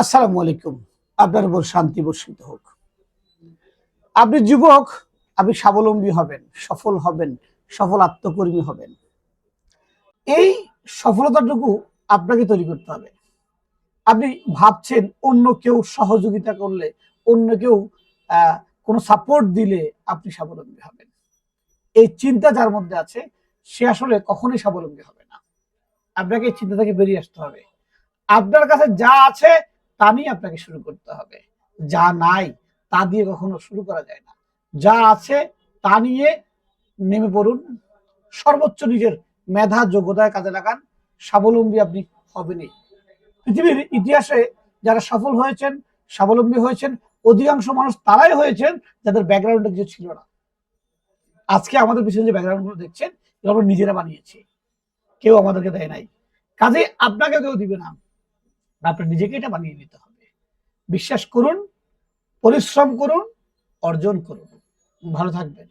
আসসালামু আলাইকুম। আপনার উপর শান্তি বর্ষিত হোক। আপনি যুবক, আপনি স্বাবলম্বী হবেন, সফল হবেন, সফল আত্মকর্মী হবেন। এই সফলতাটুকু আপনাকে তৈরি করতে হবে। আপনি ভাবছেন অন্য কেউ সহযোগিতা করলে, অন্য কেউ কোনো সাপোর্ট দিলে আপনি স্বাবলম্বী হবেন। এই চিন্তা যার মধ্যে আছে, সে আসলে কখনোই স্বাবলম্বী হবে না। আপনাকে এই চিন্তা থেকে বেরিয়ে আসতে হবে। আপনার কাছে যা আছে তা নিয়ে আপনাকে শুরু করতে হবে। যা নাই, তা দিয়ে কখনো শুরু করা যায় না। যা আছে, তা নিয়ে নেমে পড়ুন। সর্বোচ্চ নিজের মেধা, যোগ্যতায় কাজে লাগান। স্বাবলম্বী আপনি হবেনই। পৃথিবীর ইতিহাসে যারা সফল হয়েছেন, স্বাবলম্বী হয়েছেন, অধিকাংশ মানুষ তারাই হয়েছেন যাদের ব্যাকগ্রাউন্ডে কিছু ছিল না। আজকে আমাদের পিছনে যে ব্যাকগ্রাউন্ডগুলো দেখছেন, এগুলো নিজেরা বানিয়েছি। কেউ আমাদেরকে দেয় নাই। কাজে আপনাকে কেউ দিবে না। আপনার নিজেকে এটা বানিয়ে নিতে হবে। বিশ্বাস করুন পরিশ্রম করুন অর্জন করুন। ভালো থাকবেন।